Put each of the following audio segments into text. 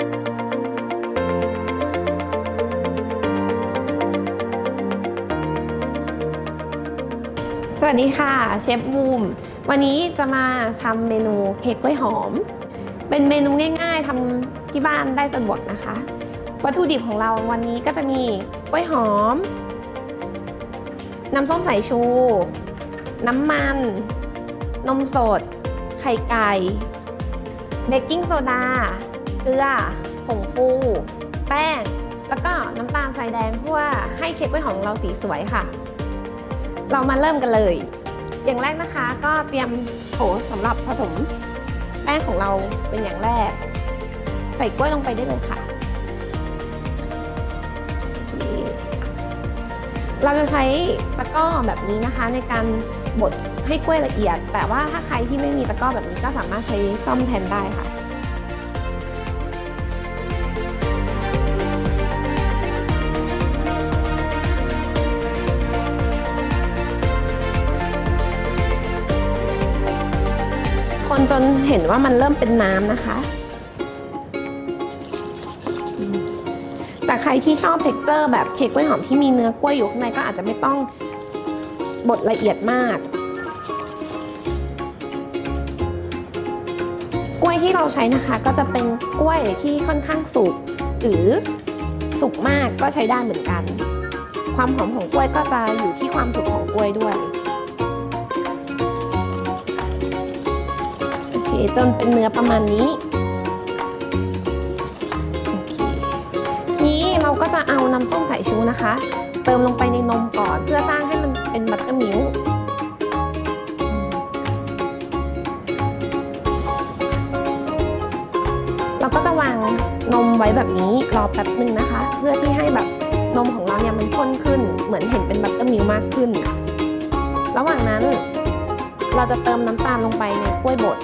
สวัสดีค่ะเชฟบูมวันนี้จะมาทำเมนูเค้กกล้วยหอม เป็นเมนูง่าย ๆทำที่บ้านได้สะดวกนะคะ วัตถุดิบของเราวันนี้ก็จะมีกล้วยหอม น้ำส้มสายชู น้ำมัน นมสด ไข่ไก่ เบกกิ้งโซดา เกลือ ผงฟู แป้ง แล้วก็น้ำตาลทรายแดงเพื่อให้เค้กกล้วยหอมของเราสีสวยค่ะ เรามาเริ่มกันเลย อย่างแรกนะคะก็เตรียมโถสำหรับผสมแป้งของเราเป็นอย่างแรก ใส่กล้วยลงไปได้เลยค่ะเคเราจะใช้ตะกร้อแบบนี้นะคะ ในการบดให้กล้วยละเอียด แต่ว่าถ้าใครที่ไม่มีตะกร้อแบบนี้ก็สามารถใช้ซ่อมแทนได้ค่ะ นจนเห็นว่ามันเริ่มเป็นน้ำนะคะ แต่ใครที่ชอบเท็กเจอร์แบบเค้กกล้วยหอมที่มีเนื้อกล้วยอยู่ข้างในก็อาจจะไม่ต้องบดละเอียดมาก กล้วยที่เราใช้นะคะก็จะเป็นกล้วยที่ค่อนข้างสุกหรือสุกมากก็ใช้ได้เหมือนกัน ความหอมของกล้วยก็จะอยู่ที่ความสุกของกล้วยด้วย จนเป็นเนื้อประมาณนี้โอเคทีนี้เราก็จะเอาน้ำส้มสายชูนะคะ เติมลงไปในนมก่อนเพื่อสร้างให้มันเป็นบัตเตอร์มิลค์เราก็จะวางนมไว้แบบนี้รอแป๊บหนึ่งนะคะ เพื่อที่ให้แบบนมของเราเนี่ยมันข้นขึ้น เหมือนเห็นเป็นบัตเตอร์มิลมากขึ้น ระหว่างนั้น เราจะเติมน้ำตาลลงไปในกล้วยบด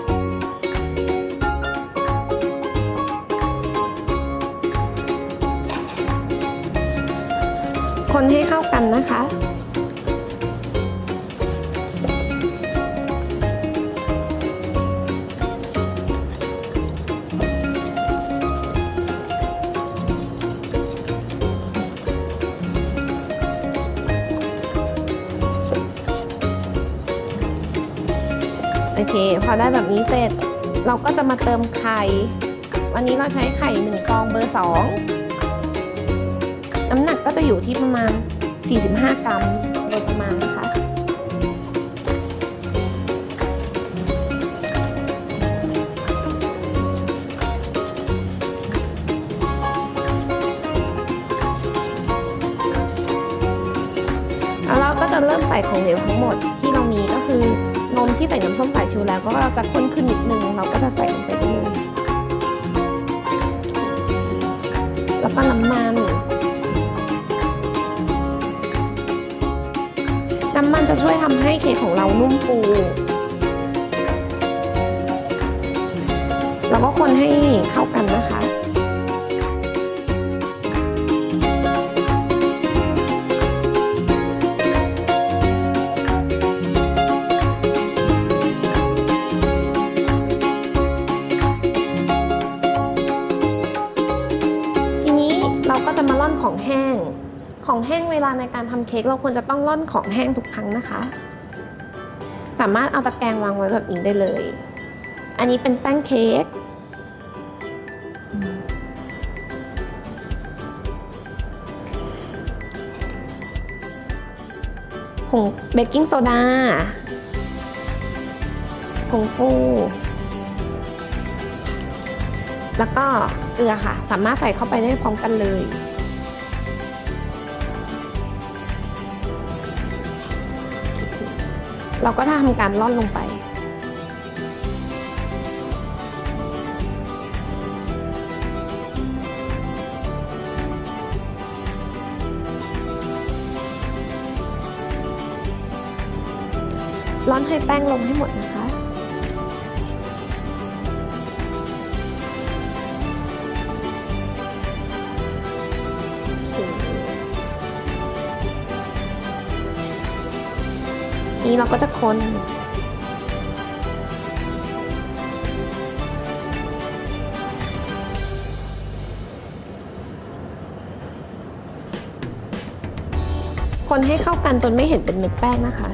คนให้เข้ากันนะคะ โอเค พอได้แบบนี้เสร็จ เราก็จะมาเติมไข่ วันนี้เราใช้ไข่1ฟองเบอร์2 น้ำหนักก็จะอยู่ที่ประมาณ 45 กรัมโดยประมาณนะคะ แล้วเราก็จะเริ่มใส่ของเหลวทั้งหมดที่เรามีก็คือนมที่ใส่น้ำส้มสายชูแล้วก็จะข้นขึ้นนิดนึงเราก็จะใส่ลงไปได้เลยแล้วก็น้ำมัน น้ำมันจะช่วยทำให้เค้กของเรานุ่มฟูแล้วก็คนให้เข้ากันนะคะทีนี้เราก็จะมาร่อนของแห้ง ของแห้งเวลาในการทำเค้กเราควรจะต้องร่อนของแห้งทุกครั้งนะคะ สามารถเอาตะแกรงวางไว้แบบนี้ได้เลย อันนี้เป็นแป้งเค้กผงเบกกิ้งโซดาผงฟู แล้วก็เกลือค่ะ สามารถใส่เข้าไปได้พร้อมกันเลย เราก็ทำการล่อนลงไป ล่อนให้แป้งลงให้หมดนะคะ นี้เราก็จะคนคนให้เข้ากันจนไม่เห็นเป็นเม็ดแป้งนะคะ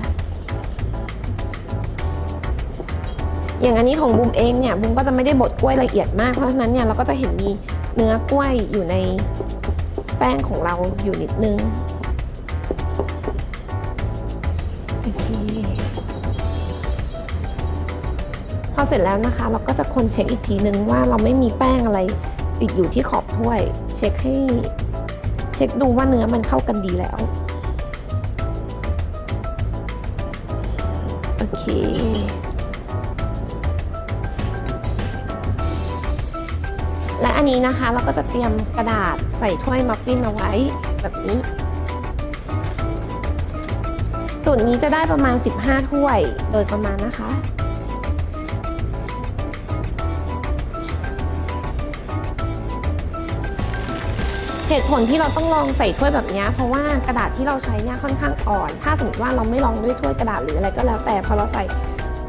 อย่างอันนี้ของบุมเองเนี่ยบุมก็จะไม่ได้บดกล้วยละเอียดมาก เพราะฉะนั้นเนี่ยเราก็จะเห็นมีเนื้อกล้วยอยู่ในแป้งของเราอยู่นิดนึง โอเคพอเสร็จแล้วนะคะ เราก็จะคนเช็คอีกทีนึงว่าเราไม่มีแป้งอะไรติดอยู่ที่ขอบถ้วย เช็คให้เช็คดูว่าเนื้อมันเข้ากันดีแล้วโอเคและอันนี้นะคะเราก็จะเตรียมกระดาษใส่ถ้วยมัฟฟินเอาไว้แบบนี้ สูตรนี้จะได้ประมาณ 15 ถ้วยโดยประมาณนะคะ เหตุผลที่เราต้องลองใส่ถ้วยแบบนี้เพราะว่ากระดาษที่เราใช้เนี่ยค่อนข้างอ่อน ถ้าสมมติว่าเราไม่ลองด้วยถ้วยกระดาษหรืออะไรก็แล้วแต่พอเราใส่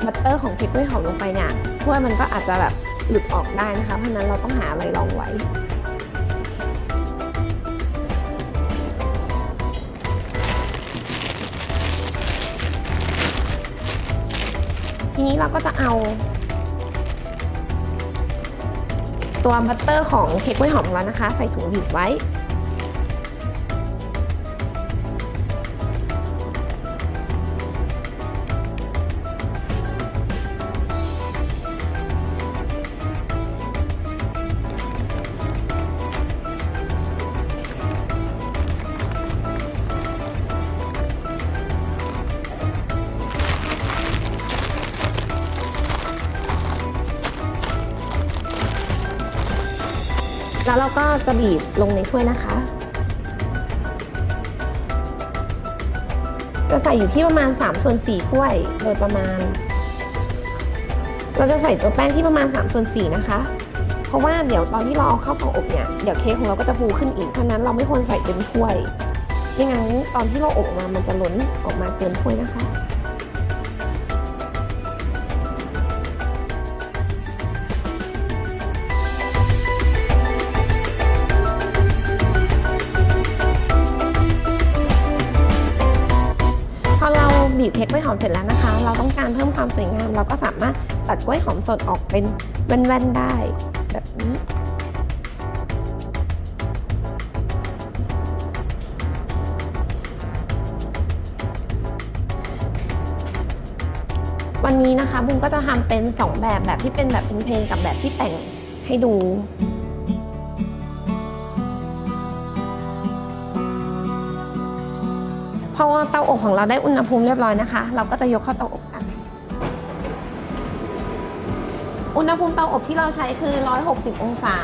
บัตเตอร์ของเค้กกล้วยหอมลงไปเนี่ยถ้วยมันก็อาจจะแบบหลุดออกได้นะคะ เพราะฉะนั้นเราต้องหาอะไรรองไว้ นี้เราก็จะเอา ตัวบัตเตอร์ของเค้กกล้วยหอมแล้วนะคะ ใส่ถุงบีบไว้ แล้วเราก็จะบีบลงในถ้วยนะคะ จะใส่อยู่ที่ประมาณ3ส่วน4ถ้วยโดยประมาณ เราจะใส่ตัวแป้งที่ประมาณ3ส่วน4นะคะ เพราะว่าเดี๋ยวตอนที่เราเอาเข้าเตาอบเนี่ย เดี๋ยวเค้กของเราก็จะฟูขึ้นอีก เพราะฉะนั้นเราไม่ควรใส่เต็มถ้วยไม่งั้นตอนที่เราอบมา มันจะล้นออกมาเกินถ้วยนะคะ บีบเค้กกล้วยหอมเสร็จแล้วนะคะ เราต้องการเพิ่มความสวยงาม เราก็สามารถตัดกล้วยหอมสดออกเป็นแว่นๆได้ แบบนี้วันนี้นะคะบุ้งก็จะทำเป็น 2 แบบแบบที่เป็นแบบเป็นเพลงกับแบบที่แต่งให้ดู อเตาอบของเราได้อุณหภูมิเรียบร้อยนะคะ เราก็จะยกเข้าเตาอบกัน อุณหภูมิเตาอบที่เราใช้คือ 160 องศา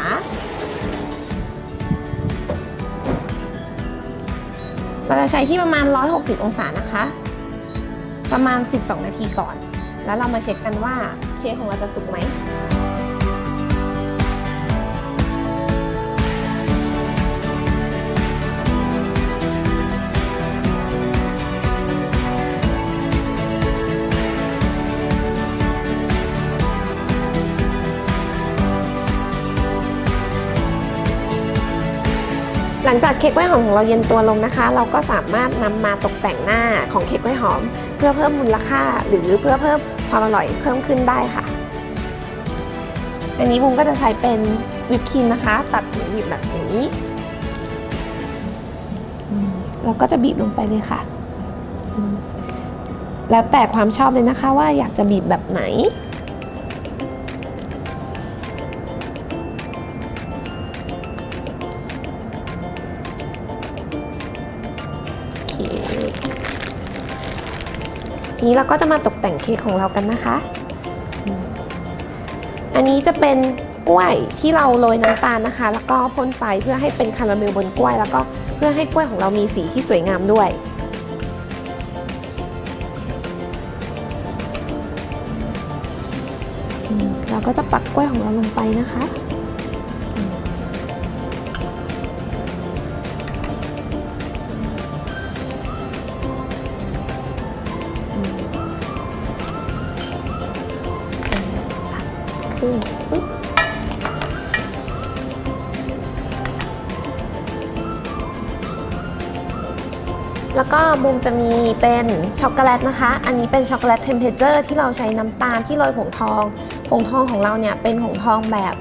เราจะใช้ที่ประมาณ 160 องศานะคะ ประมาณ 12 นาทีก่อน แล้วเรามาเช็คกันว่าเค้กของเราจะสุกไหม ลังจากเค้กกล้วยหอมของเราเย็นตัวลงนะคะ เราก็สามารถนำมาตกแต่งหน้าของเค้กกล้วยหอม เพื่อเพิ่มมูลค่าหรือเพื่อเพิ่มความอร่อยเพิ่มขึ้นได้ค่ะ อันนี้บุ้งก็จะใช้เป็นวิปครีมนะคะ ตัดหรือบีบแบบอย่างนี้เราก็จะบีบลงไปเลยค่ะ แล้วแต่ความชอบเลยนะคะว่าอยากจะบีบแบบไหน ทีนี้เราก็จะมาตกแต่งเค้กของเรากันนะคะ อันนี้จะเป็นกล้วยที่เราโรยน้ำตาลนะคะ แล้วก็พ่นไฟเพื่อให้เป็นคาราเมลบนกล้วย แล้วก็เพื่อให้กล้วยของเรามีสีที่สวยงามด้วยเราก็จะปักกล้วยของเราลงไปนะคะ แล้วก็มุมจะมีเป็นช็อกโกแลตนะคะ อันนี้เป็นช็อกโกแลตเทมเพเจอร์ที่เราใช้น้ำตาลที่โรยผงทอง ผงทองของเราเนี่ยเป็นผงทองแบบ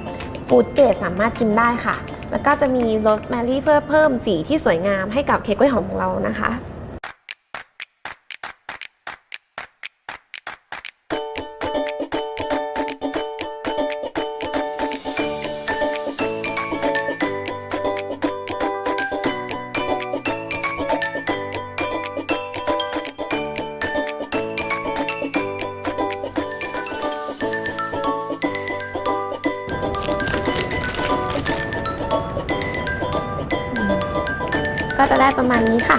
ฟู้ดเกรดสามารถกินได้ค่ะ แล้วก็จะมีโรสแมรี่เพื่อเพิ่มสีที่สวยงามให้กับเค้กกล้วยหอมของเรานะคะ ก็จะได้ประมาณนี้ค่ะ